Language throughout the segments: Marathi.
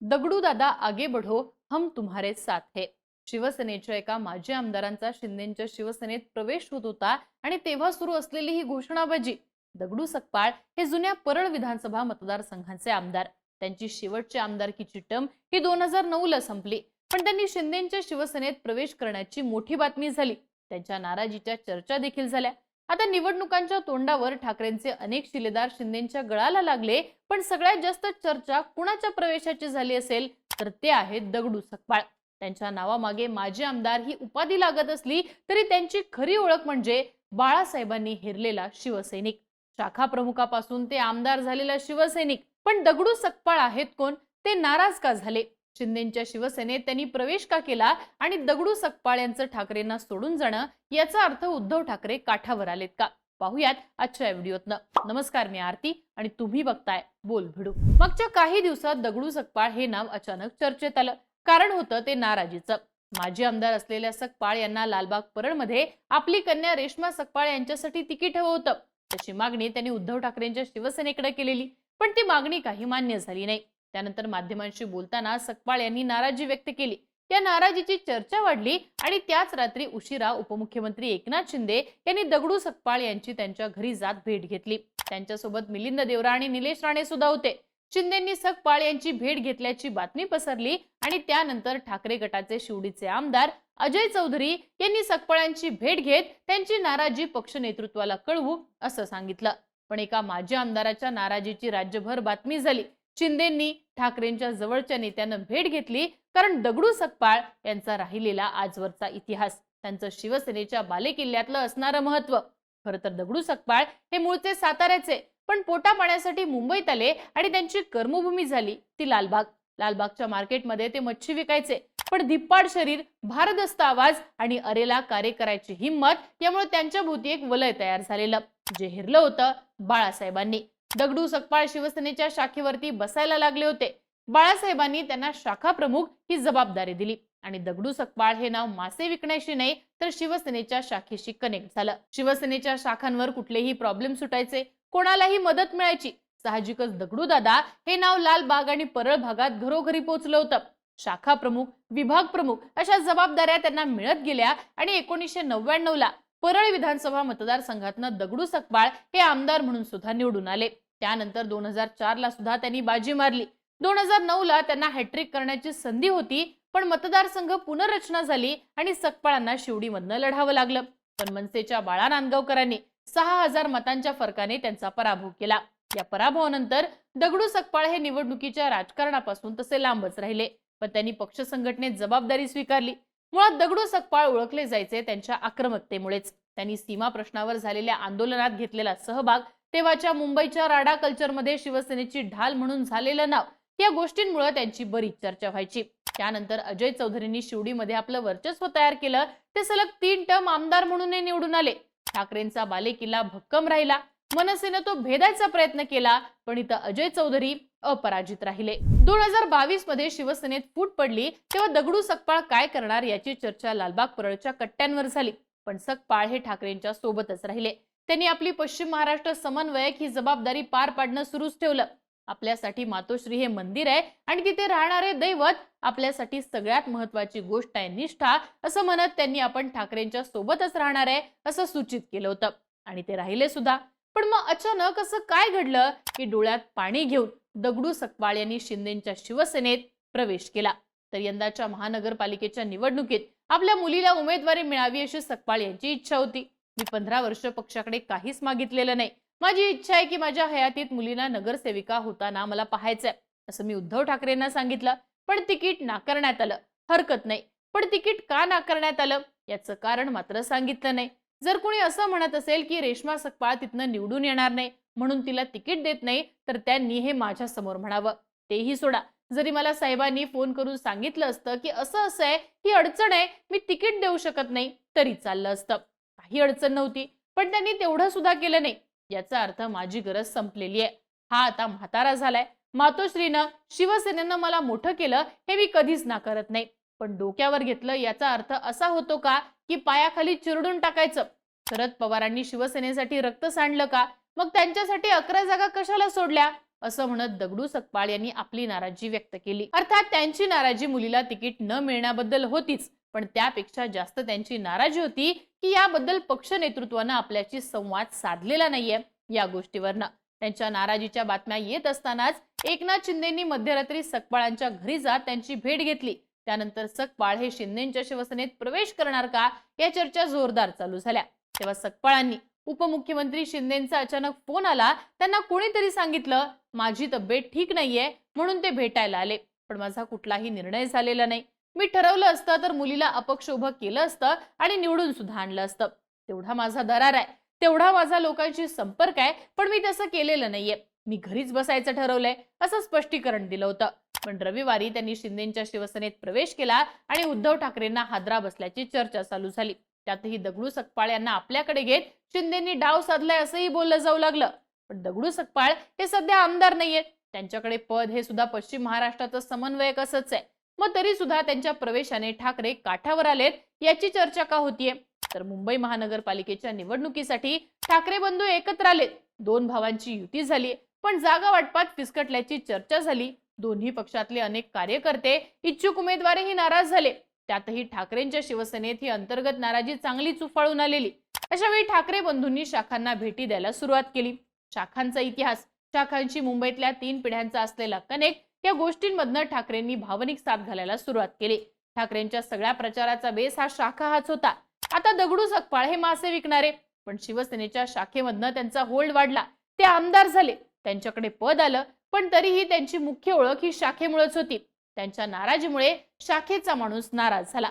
दगडू दादा आगे बढो हम तुम्हारे साथ है. शिवसेनेच्या एका माजी आमदारांचा शिंदेच्या शिवसेनेत प्रवेश होत होता आणि तेव्हा सुरू असलेली ही घोषणाबाजी दगडू सकपाळ हे जुन्या परळ विधानसभा मतदारसंघाचे आमदार. त्यांची शेवटची आमदारकीची टर्म ही दोन हजार नऊ ला संपली पण त्यांनी शिंदेच्या शिवसेनेत प्रवेश करण्याची मोठी बातमी झाली. त्यांच्या नाराजीच्या चर्चा देखील झाल्या. आता निवडणुकांच्या तोंडावर ठाकरेंचे अनेक शिलेदार शिंदेच्या गळाला लागले पण सगळ्यात जास्त चर्चा कुणाच्या प्रवेशाची झाली असेल तर ते आहेत दगडू सकपाळ त्यांच्या नावामागे माजी आमदार ही उपाधी लागत असली तरी त्यांची खरी ओळख म्हणजे बाळासाहेबांनी हेरलेला शिवसैनिक. शाखा प्रमुखापासून ते आमदार झालेला शिवसैनिक. पण दगडू सकपाळ आहेत कोण? ते नाराज का झाले? शिंदेच्या शिवसेनेत त्यांनी प्रवेश का केला आणि दगडू सकपाळ यांचं ठाकरेंना सोडून जाणं याचा अर्थ उद्धव ठाकरे काठावर आलेत का? पाहुयात आजच्या व्हिडिओतनं. नमस्कार मी आरती आणि तुम्ही बघताय बोल भिडू. मागच्या काही दिवसात दगडू सकपाळ हे नाव अचानक चर्चेत आलं. कारण होतं ते नाराजीचं. माजी आमदार असलेल्या सकपाळ यांना लालबाग परळमध्ये आपली कन्या रेश्मा सकपाळ यांच्यासाठी तिकीट हवं होतं. तशी मागणी त्यांनी उद्धव ठाकरेंच्या शिवसेनेकडे केलेली. पण ती मागणी काही मान्य झाली नाही. त्यानंतर माध्यमांशी बोलताना सकपाळ यांनी नाराजी व्यक्त केली. या नाराजीची चर्चा वाढली आणि त्याच रात्री उशिरा उपमुख्यमंत्री एकनाथ शिंदे यांनी दगडू सकपाळ यांची त्यांच्या घरी जात भेट घेतली. त्यांच्यासोबत मिलिंद देवरा आणि निलेश राणे सुद्धा होते. शिंदेंनी सकपाळ यांची भेट घेतल्याची बातमी पसरली आणि त्यानंतर ठाकरे गटाचे शिवडीचे आमदार अजय चौधरी यांनी सकपाळांची भेट घेत त्यांची नाराजी पक्ष नेतृत्वाला कळवू असं सांगितलं. पण एका माजी आमदाराच्या नाराजीची राज्यभर बातमी झाली. शिंदेंनी ठाकरेंच्या जवळच्या नेत्यानं भेट घेतली कारण दगडू सकपाळ यांचा राहिलेला आजवरचा इतिहास त्यांचं शिवसेनेच्या बालेकिल्ल्यातलं असणारं महत्त्व. खरं तर दगडू सकपाळ हे मूळचे साताऱ्याचे पण पोटा पाण्यासाठी मुंबईत आले आणि त्यांची कर्मभूमी झाली ती लालबाग. लालबागच्या मार्केटमध्ये ते मच्छी विकायचे पण धिप्पाड शरीर भारदस्त आवाज आणि अरेला कार्य करायची हिंमत यामुळे त्यांच्या भोवती एक वलय तयार झालेलं जे हिरलं होतं बाळासाहेबांनी. दगडू सकपाळ शिवसेनेच्या शाखेवरती बसायला लागले होते. बाळासाहेबांनी त्यांना शाखा प्रमुख ही जबाबदारी दिली. आणि दगडू सकपाळ हे नाव मासे विकण्याशी नाही तर शिवसेनेच्या शाखेशी कनेक्ट झालं. शिवसेनेच्या शाखांवर कुठलेही प्रॉब्लेम सुटायचे कोणालाही मदत मिळायची. साहजिकच दगडू दादा हे नाव लालबाग आणि परळ भागात घरोघरी पोहोचलं होतं. शाखा प्रमुख विभाग प्रमुख अशा जबाबदाऱ्या त्यांना मिळत गेल्या आणि एकोणीसशे नव्याण्णव ला परळ विधानसभा मतदारसंघातनं दगडू सकपाळ हे आमदार म्हणून सुद्धा निवडून आले. त्यानंतर दोन हजार चार ला सुद्धा त्यांनी बाजी मारली. दोन हजार नऊ ला त्यांना हॅट्रिक करण्याची संधी होती पण मतदारसंघ पुनर्रचना झाली आणि सकपाळांना शिवडीमधनं लढावं लागलं. पण मनसेच्या बाळा नांदगावकरांनी सहा हजार मतांच्या फरकाने त्यांचा पराभव केला. या पराभवानंतर दगडू सकपाळ हे निवडणुकीच्या राजकारणापासून तसे लांबच राहिले पण त्यांनी पक्ष संघटनेत जबाबदारी स्वीकारली. मुळात दगडू सकपाळ ओळखले जायचे त्यांच्या आक्रमकतेमुळेच. त्यांनी सीमा प्रश्नावर झालेल्या आंदोलनात घेतलेला सहभाग तेव्हाच्या मुंबईच्या राडा कल्चरमध्ये शिवसेनेची ढाल म्हणून झालेलं नाव या गोष्टींमुळे त्यांची बरीच चर्चा व्हायची. त्यानंतर अजय चौधरींनी शिवडीमध्ये आपलं वर्चस्व तयार केलं. ते सलग तीन टर्म आमदार म्हणूनही निवडून आले. ठाकरेंचा बालेकिल्ला भक्कम राहिला. मनसेनं तो भेदायचा प्रयत्न केला. पण इथं अजय चौधरी अपराजित राहिले. दोन हजार बावीसमध्ये शिवसेनेत फूट पडली तेव्हा दगडू सकपाळ काय करणार याची चर्चा लालबाग परळच्या कट्ट्यांवर झाली. पण सकपाळ हे ठाकरेंच्या सोबतच राहिले. त्यांनी आपली पश्चिम महाराष्ट्र समन्वयक ही जबाबदारी पार पाडणं सुरूच ठेवलं. आपल्यासाठी मातोश्री हे मंदिर आहे आणि तिथे राहणारे दैवत आपल्यासाठी सगळ्यात महत्वाची गोष्ट आहे निष्ठा असं म्हणत त्यांनी आपण ठाकरेंच्या सोबतच राहणार आहे असं सूचित केलं होतं. आणि ते राहिले सुद्धा. पण मग अचानक असं काय घडलं की डोळ्यात पाणी घेऊन दगडू सकपाळ यांनी शिंदेच्या शिवसेनेत प्रवेश केला. तर यंदाच्या महानगरपालिकेच्या निवडणुकीत आपल्या मुलीला उमेदवारी मिळावी अशी सकपाळ यांची इच्छा होती. मी पंधरा वर्ष पक्षाकडे काहीच मागितलेलं नाही. माझी इच्छा आहे की माझ्या हयातीत मुलीला नगरसेविका होताना मला पाहायचंय असं मी उद्धव ठाकरेंना सांगितलं. पण तिकीट नाकारण्यात आलं. हरकत नाही. पण तिकीट का नाकारण्यात आलं? याचं कारण मात्र सांगितलं नाही. जर कोणी असं म्हणत असेल की रेश्मा सकपाळ तिथनं निवडून येणार नाही म्हणून तिला तिकीट देत नाही तर त्यांनी हे माझ्यासमोर म्हणावं. तेही सोडा. जरी मला साहेबांनी फोन करून सांगितलं असतं की असं असं आहे ही अडचण आहे मी तिकीट देऊ शकत नाही तरी चाललं असतं. काही अडचण नव्हती पण त्यांनी तेवढं सुद्धा केलं नाही. याचा अर्थ माझी गरज संपलेली आहे. हा आता म्हातारा झालाय. मातोश्रीनं शिवसेनेनं मला मोठं केलं हे मी कधीच नाकारत नाही. पण डोक्यावर घेतलं याचा अर्थ असा होतो का की पायाखाली चिरडून टाकायचं. शरद पवारांनी शिवसेनेसाठी रक्त सांडलं का? मग त्यांच्यासाठी अकरा जागा कशाला सोडल्या? असं म्हणत दगडू सकपाळ यांनी आपली नाराजी व्यक्त केली. अर्थात त्यांची नाराजी मुलीला तिकीट न मिळण्याबद्दल होतीच. पण त्यापेक्षा जास्त त्यांची नाराजी होती की याबद्दल पक्ष नेतृत्वानं आपल्याशी संवाद साधलेला नाहीये या गोष्टीवरनं. त्यांच्या नाराजीच्या बातम्या येत असतानाच एकनाथ शिंदेनी मध्यरात्री सकपाळांच्या घरी जात त्यांची भेट घेतली. त्यानंतर सकपाळ हे शिंदेच्या शिवसेनेत प्रवेश करणार का या चर्चा जोरदार चालू झाल्या. तेव्हा सकपाळांनी उपमुख्यमंत्री शिंदेचा अचानक फोन आला त्यांना कोणीतरी सांगितलं माझी तब्येत ठीक नाहीये म्हणून ते भेटायला आले पण माझा कुठलाही निर्णय झालेला नाही. मी ठरवलं असतं तर मुलीला अपक्ष उभं केलं असतं आणि निवडून सुद्धा आणलं असतं. तेवढा माझा दरार आहे तेवढा माझा लोकांशी संपर्क आहे पण मी तसं केलेलं नाहीये. मी घरीच बसायचं ठरवलंय असं स्पष्टीकरण दिलं होतं. पण रविवारी त्यांनी शिंदेच्या शिवसेनेत प्रवेश केला आणि उद्धव ठाकरेंना हादरा बसल्याची चर्चा चालू झाली. त्यातही दगडू सकपाळ यांना आपल्याकडे घेत शिंदेनी डाव साधलाय असंही बोललं जाऊ लागलं. पण दगडू सकपाळ हे सध्या आमदार नाहीयेत. त्यांच्याकडे पद हे सुद्धा पश्चिम महाराष्ट्राचं समन्वयक असंच आहे. मग तरी सुद्धा त्यांच्या प्रवेशाने ठाकरे काठावर आलेत याची चर्चा का होतीये? तर मुंबई महानगरपालिकेच्या निवडणुकीसाठी ठाकरे बंधू एकत्र आलेत. दोन भावांची युती झाली पण जागा वाटपात फिसकटल्याची चर्चा झाली. दोन्ही पक्षातले अनेक कार्यकर्ते इच्छुक उमेदवारही नाराज झाले. त्यातही ठाकरेंच्या शिवसेनेत ही अंतर्गत नाराजी चांगली चुफाळून आलेली. अशा वेळी ठाकरे बंधूंनी शाखांना भेटी द्यायला सुरुवात केली. शाखांचा इतिहास शाखांची मुंबईतल्या तीन पिढ्यांचा असलेला कनेक्ट या गोष्टींमधनं ठाकरेंनी भावनिक साथ घालायला सुरुवात केली. ठाकरेंच्या सगळ्या प्रचाराचा बेस हा शाखा हाच होता. आता दगडू सकपाळ हे मासे विकणारे पण शिवसेनेच्या शाखेमधनं त्यांचा होल्ड वाढला. ते आमदार झाले. त्यांच्याकडे पद आलं पण तरीही त्यांची मुख्य ओळख ही शाखेमुळेच होती. त्यांच्या नाराजीमुळे शाखेचा माणूस नाराज झाला.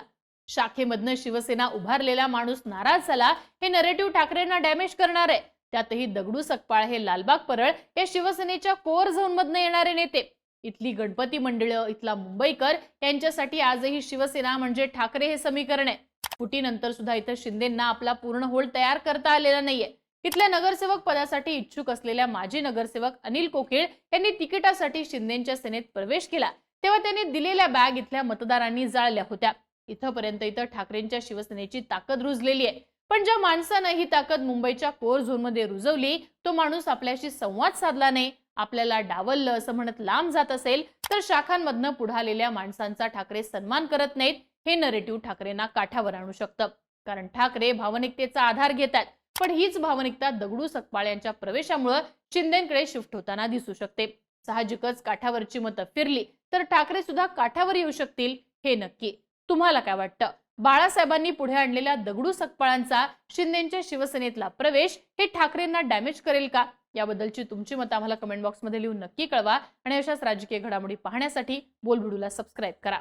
शाखेमधनं शिवसेना उभारलेला माणूस नाराज झाला हे नरेटिव्ह ठाकरेंना डॅमेज करणार आहे. त्यातही दगडू सकपाळ हे लालबाग परळ या शिवसेनेच्या कोर झोन मधनं येणारे नेते. इथली गणपती मंडळ इथला मुंबईकर यांच्यासाठी आजही शिवसेना म्हणजे ठाकरे हे समीकरण आहे. फुटीनंतर सुद्धा इथं शिंदेंना आपला पूर्ण होल तयार करता आलेला नाहीये. इथल्या नगरसेवक पदासाठी इच्छुक असलेल्या माजी नगरसेवक अनिल कोकिळ यांनी तिकिटासाठी शिंदेच्या सेनेत प्रवेश केला. तेव्हा त्यांनी दिलेल्या बॅग इथल्या मतदारांनी जाळल्या होत्या. इथंपर्यंत इथं ठाकरेंच्या शिवसेनेची ताकद रुजलेली आहे. पण ज्या माणसानं ही ताकद मुंबईच्या कोर झोनमध्ये रुजवली तो माणूस आपल्याशी संवाद साधला नाही. आपल्याला डावललं असं म्हणत लांब जात असेल तर शाखांमधनं पुढालेल्या माणसांचा ठाकरे सन्मान करत नाहीत हे नरेटिव्ह ठाकरेंना काठावर आणू शकतं. कारण ठाकरे भावनिकतेचा आधार घेतात पण हीच भावनिकता दगडू सकपाळ यांच्या प्रवेशामुळं शिंदेकडे शिफ्ट होताना दिसू शकते. साहजिकच काठावरची मतं फिरली. तर ठाकरे सुद्धा काठावर येऊ शकतील हे नक्की. तुम्हाला काय वाटतं? बाळासाहेबांनी पुढे आणलेल्या दगडू सकपाळांचा शिंदेच्या शिवसेनेतला प्रवेश हे ठाकरेंना डॅमेज करेल का? याबद्दलची तुमची मतं आम्हाला कमेंट बॉक्समध्ये लिहून नक्की कळवा आणि अशाच राजकीय घडामोडी पाहण्यासाठी बोलबिडूला सबस्क्राईब करा.